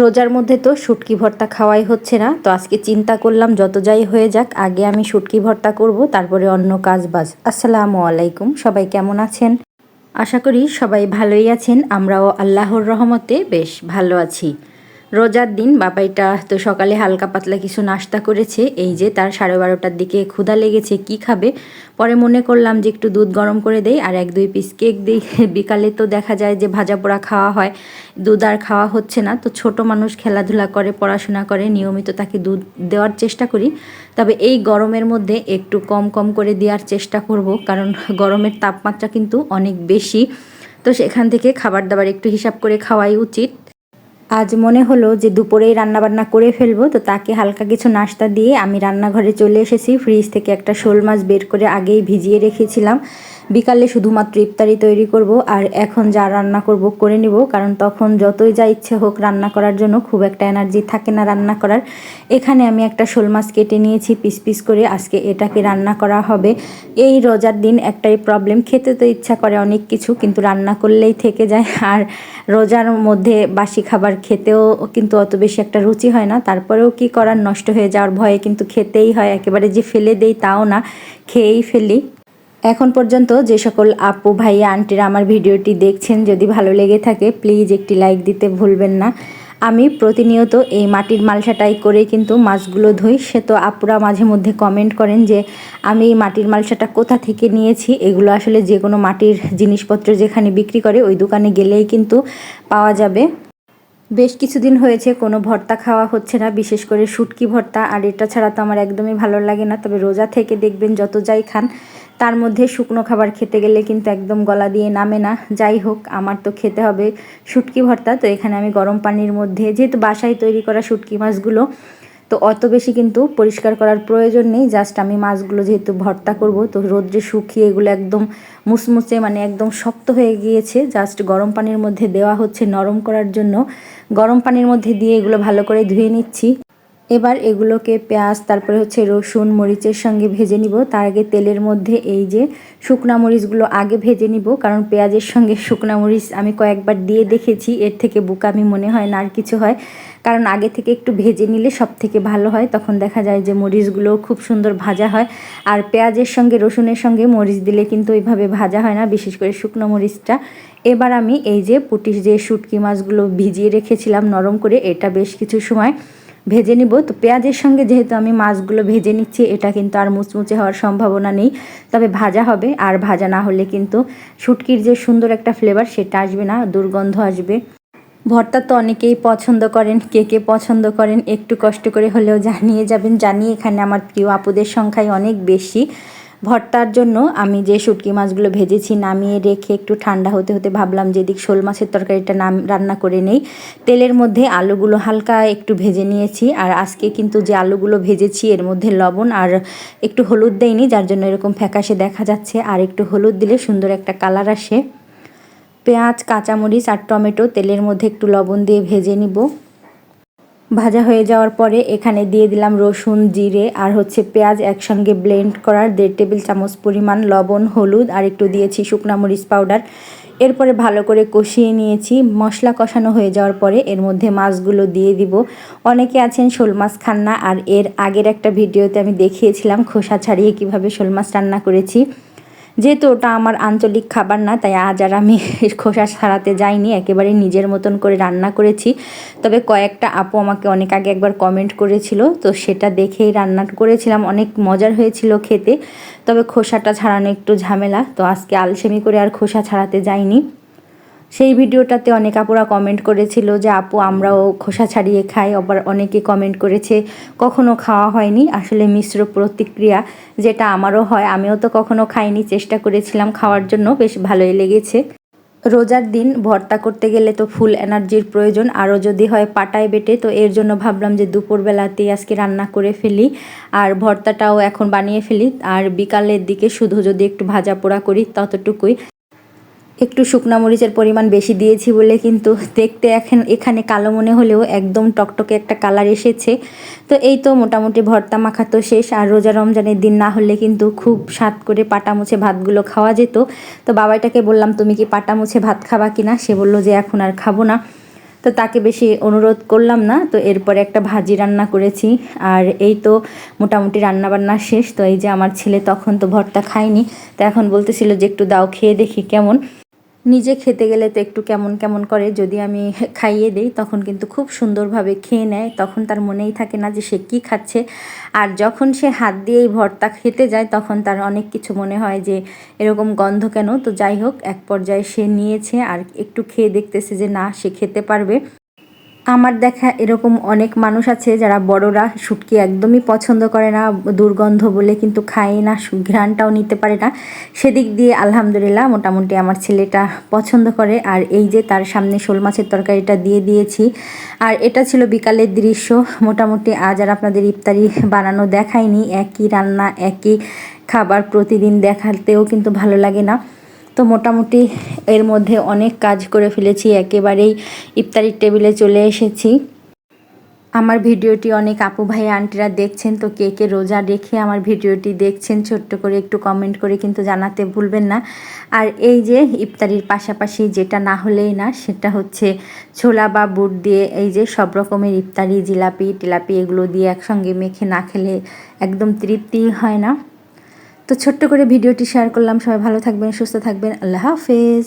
রোজার মধ্যে তো শুটকি ভর্তা খাওয়াই হচ্ছে না। তো আজকে চিন্তা করলাম যত যাই হয়ে যাক, আগে আমি শুটকি ভর্তা করব, তারপরে অন্য কাজ বাজ। আসসালামু আলাইকুম, সবাই কেমন আছেন? আশা করি সবাই ভালোই আছেন, আমরাও আল্লাহর রহমতে বেশ ভালো আছি। রোজার দিন বাবাইটা তো সকালে হালকা পাতলা কিছু নাস্তা করেছে, এই যে তার সাড়ে বারোটার দিকে ক্ষুধা লেগেছে, কি খাবে? পরে মনে করলাম যে একটু দুধ গরম করে দেই আর এক দুই পিস কেক দিই। বিকালে তো দেখা যায় যে ভাজা পোড়া খাওয়া হয়, দুধ আর খাওয়া হচ্ছে না, তো ছোট মানুষ খেলাধুলা করে, পড়াশোনা করে, নিয়মিত তাকে দুধ দেওয়ার চেষ্টা করি। তবে এই গরমের মধ্যে একটু কম কম করে দেওয়ার চেষ্টা করব, কারণ গরমের তাপমাত্রা কিন্তু অনেক বেশি। তো সেখান থেকে খাবার দাবার একটু হিসাব করে খাওয়াই উচিত। আজ মনে হলো যে দুপুরেই রান্নাবান্না করে ফেলব, তো তাকে হালকা কিছু নাস্তা দিয়ে আমি রান্নাঘরে চলে এসেছি। ফ্রিজ থেকে একটা শোল মাছ বের করে আগেই ভিজিয়ে রেখেছিলাম। বিকালে শুধুমাত্র ইফতারি তৈরি করব আর এখন যা রান্না করব করে নিব, কারণ তখন যতই যা ইচ্ছে হোক রান্না করার জন্য খুব একটা এনার্জি থাকে না রান্না করার। এখানে আমি একটা শোল মাছ কেটে নিয়েছি পিস পিস করে, আজকে এটাকে রান্না করা হবে। এই রোজার দিন একটাই প্রবলেম খেতে তো ইচ্ছা করে অনেক কিছু, কিন্তু রান্না করলেই থেকে যায়। আর রোজার মধ্যে বাসি খাবার খেতেও কিন্তু অত বেশি একটা রুচি হয় না, তারপরেও কি করার? নষ্ট হয়ে যাওয়ার ভয়ে কিন্তু খেতেই হয়, একেবারে যে ফেলে দেই তাও না, খেয়েই ফেলি। এখন পর্যন্ত যে সকল আপু, ভাইয়া, আন্টিরা আমার ভিডিওটি দেখছেন, যদি ভালো লেগে থাকে প্লিজ একটি লাইক দিতে ভুলবেন না। আমি প্রতিনিয়ত এই মাটির মালসাটাই করে কিন্তু মাছগুলো ধুই। সে তো আপুরা মাঝে মধ্যে কমেন্ট করেন যে, আমি এই মাটির মালসাটা কোথা থেকে নিয়েছি? এগুলো আসলে যে কোনো মাটির জিনিসপত্র যেখানে বিক্রি করে, ওই দোকানে গেলেই কিন্তু পাওয়া যাবে। বেশ কিছুদিন হয়েছে, কোনো ভর্তা খাওয়া হচ্ছে না, বিশেষ করে শুটকি ভর্তা, আর এটা ছাড়া তো আমার একদমই ভালো লাগে না। তবে রোজা থেকে দেখবেন যত যাই খান তার মধ্যে শুকনো খাবার খেতে গেলে কিন্তু একদম গলা দিয়ে নামে না। যাই হোক, আমার তো খেতে হবে শুটকি ভর্তা। তো এখানে আমি গরম পানির মধ্যে, যেহেতু বাসায় তৈরি করা শুটকি মাছগুলো, তো অত বেশি কিন্তু পরিষ্কার করার প্রয়োজন নেই। জাস্ট আমি মাছগুলো যেহেতু ভর্তা করব, তো রোদ্রে শুকিয়ে এগুলো একদম মুসমুচে মানে একদম শক্ত হয়ে গিয়েছে। জাস্ট গরম পানির মধ্যে দেওয়া হচ্ছে নরম করার জন্য। গরম পানির মধ্যে দিয়ে এগুলো ভালো করে ধুয়ে নিচ্ছি। এবার এগুলোকে পেঁয়াজ, তারপরে হচ্ছে রসুন, মরিচের সঙ্গে ভেজে নিব। তার আগে তেলের মধ্যে এই যে শুকনা মরিচগুলো আগে ভেজে নিব, কারণ পেঁয়াজের সঙ্গে শুকনা মরিচ আমি কয়েকবার দিয়ে দেখেছি, এর থেকে বুকামি মনে হয় না আর কিছু হয়। কারণ আগে থেকে একটু ভেজে নিলে সব থেকে ভালো হয়, তখন দেখা যায় যে মরিচগুলো খুব সুন্দর ভাজা হয়। আর পেঁয়াজের সঙ্গে, রসুনের সঙ্গে মরিচ দিলে কিন্তু ওইভাবে ভাজা হয় না, বিশেষ করে শুকনো মরিচটা। এবার আমি এই যে পুটির যে শুটকি মাছগুলো ভিজিয়ে রেখেছিলাম নরম করে, এটা বেশ কিছু সময় ভেজে নিব। তো পেঁয়াজের সঙ্গে যেহেতু আমি মাছগুলো ভেজে নিচ্ছি, এটা কিন্তু আর মুচমুচে হওয়ার সম্ভাবনা নেই। তবে ভাজা হবে, আর ভাজা না হলে কিন্তু শুটকির যে সুন্দর একটা ফ্লেভার সেটা আসবে না, দুর্গন্ধ আসবে। ভর্তা তো অনেকেই পছন্দ করেন, কে কে পছন্দ করেন একটু কষ্ট করে হলেও জানিয়ে যাবেন। জানি এখানে আমার প্রিয় আপুদের সংখ্যাই অনেক বেশি। ভর্তার জন্য আমি যে শুটকি মাছগুলো ভেজেছি নামিয়ে রেখে একটু ঠান্ডা হতে হতে ভাবলাম যে দিক শোল মাছের তরকারিটা নাম, রান্না করে নেই। তেলের মধ্যে আলুগুলো হালকা একটু ভেজে নিয়েছি আর আজকে কিন্তু যে আলুগুলো ভেজেছি এর মধ্যে লবণ আর একটু হলুদ দেয়নি যার জন্য এরকম ফ্যাকাশে দেখা যাচ্ছে। আর একটু হলুদ দিলে সুন্দর একটা কালার আসে। পেঁয়াজ, কাঁচামরিচ আর টমেটো তেলের মধ্যে একটু লবণ দিয়ে ভেজে নিব। ভাজা হয়ে যাওয়ার পরে এখানে দিয়ে দিলাম রসুন, জিরে আর হচ্ছে পেঁয়াজ একসঙ্গে ব্লেন্ড করার দেড় টেবিল চামচ পরিমাণ লবণ, হলুদ আর একটু দিয়েছি শুকনা মরিচ পাউডার এরপরে ভালো করে কষিয়ে নিয়েছি। মশলা কষানো হয়ে যাওয়ার পরে এর মধ্যে মাছগুলো দিয়ে দিব। অনেকে আছেন শোল মাছ খান না আর এর আগের একটা ভিডিওতে আমি দেখিয়েছিলাম খোসা ছাড়িয়ে কীভাবে শোল মাছ রান্না করেছি। যেহেতু ওটা আমার আঞ্চলিক খাবার না, তাই আজ আর আমি খোসা সারাতে যাইনি, একেবারে নিজের মতন করে রান্না করেছি। তবে কয়েকটা আপু আমাকে অনেক আগে একবার কমেন্ট করেছিল, তো সেটা দেখেই রান্না করেছিলাম। অনেক মজার হয়েছিল খেতে, তবে খোসাটা ছাড়ানো একটু ঝামেলা, তো আজকে আলসেমি করে আর খোসা ছাড়াতে যাইনি। সেই ভিডিওটাতে অনেক আপুরা কমেন্ট করেছিল যে, আপু, আমরাও খোসা ছাড়িয়ে খাই। আবার অনেকে কমেন্ট করেছে, কখনো খাওয়া হয়নি। আসলে মিশ্র প্রতিক্রিয়া যেটা আমারও হয়, আমিও তো কখনো খাইনি, চেষ্টা করেছিলাম খাওয়ার জন্য, বেশ ভালোই লেগেছে। রোজার দিন ভর্তা করতে গেলে তো ফুল এনার্জির প্রয়োজন, আরও যদি হয় পাটায় বেটে, তো এর জন্য ভাবলাম যে দুপুরবেলাতেই আজকে রান্না করে ফেলি, আর ভর্তাটাও এখন বানিয়ে ফেলি, আর বিকালের দিকে শুধু যদি একটু ভাজা পোড়া করি, ততটুকুই। একটু শুকনা মরিচের পরিমাণ বেশি দিয়েছি বলে কিন্তু দেখতে এখন এখানে কালো মনে হলেও একদম টকটকে একটা কালার এসেছে। তো এই তো মোটামুটি ভর্তা মাখা তো শেষ, আর রোজা রমজানের দিন না হলে কিন্তু খুব স্বাদ করে পাটা মুছে ভাতগুলো খাওয়া যেত। তো বাবাইটাকে বললাম, তুমি কি পাটা মুছে ভাত খাবা কিনা? সে বলল যে, এখন আর খাব না। তো তাকে বেশি অনুরোধ করলাম না। তো এরপরে একটা ভাজি রান্না করেছি, আর এই তো মোটামুটি রান্না বান্না শেষ। তো এই যে আমার ছেলে তখন তো ভর্তা খায়নি। তো এখন বলতেছিল যে, একটু দাও, খেয়ে দেখি কেমন। নিজে খেতে গেলে তো একটু কেমন কেমন করে যদি আমি খাইয়ে দিই, তখন কিন্তু খুব সুন্দরভাবে খেয়ে নেয়। তখন তার মনেই থাকে না যে সে কী খাচ্ছে। আর যখন সে হাত দিয়ে এই ভর্তা খেতে যায়, তখন তার অনেক কিছু মনে হয় যে, এরকম গন্ধ কেন? তো যাই হোক, এক পর্যায়ে সে নিয়েছে আর একটু খেয়ে দেখতেছে যে, না, সে খেতে পারবে। আমার দেখা এরকম অনেক মানুষ আছে যারা বড়রা, শুটকি একদমই পছন্দ করে না, দুর্গন্ধ বলে কিন্তু খায় না ঘ্রাণটাও নিতে পারে না। সেদিক দিয়ে আলহামদুলিল্লাহ মোটামুটি আমার ছেলেটা পছন্দ করে। আর এই যে তার সামনে শোল মাছের তরকারিটা দিয়ে দিয়েছি। আর এটা ছিল বিকালের দৃশ্য। মোটামুটি আজ আর আপনাদের ইফতারি বানানো দেখায়নি একই রান্না, একই খাবার প্রতিদিন দেখাতেও কিন্তু ভালো লাগে না। তো মোটামুটি এর মধ্যে অনেক কাজ করে ফেলেছি, একেবারেই ইফতারির টেবিলে চলে এসেছি। আমার ভিডিওটি অনেক আপু ভাই, আন্টিরা দেখছেন তো কে কে রোজা রেখে আমার ভিডিওটি দেখছেন, ছোট্ট করে একটু কমেন্ট করে কিন্তু জানাতে ভুলবেন না। আর এই যে ইফতারির পাশাপাশি যেটা না হলেই না, সেটা হচ্ছে ছোলা বা বুট দিয়ে এই যে সব রকমের ইফতারি, জিলাপি, টিলাপি এগুলো দিয়ে একসঙ্গে মেখে না খেলে একদম তৃপ্তি হয় না। তো ছোট্ট করে ভিডিওটি শেয়ার করলাম। সবাই ভালো থাকবেন সুস্থ থাকবেন। আল্লাহ হাফেজ।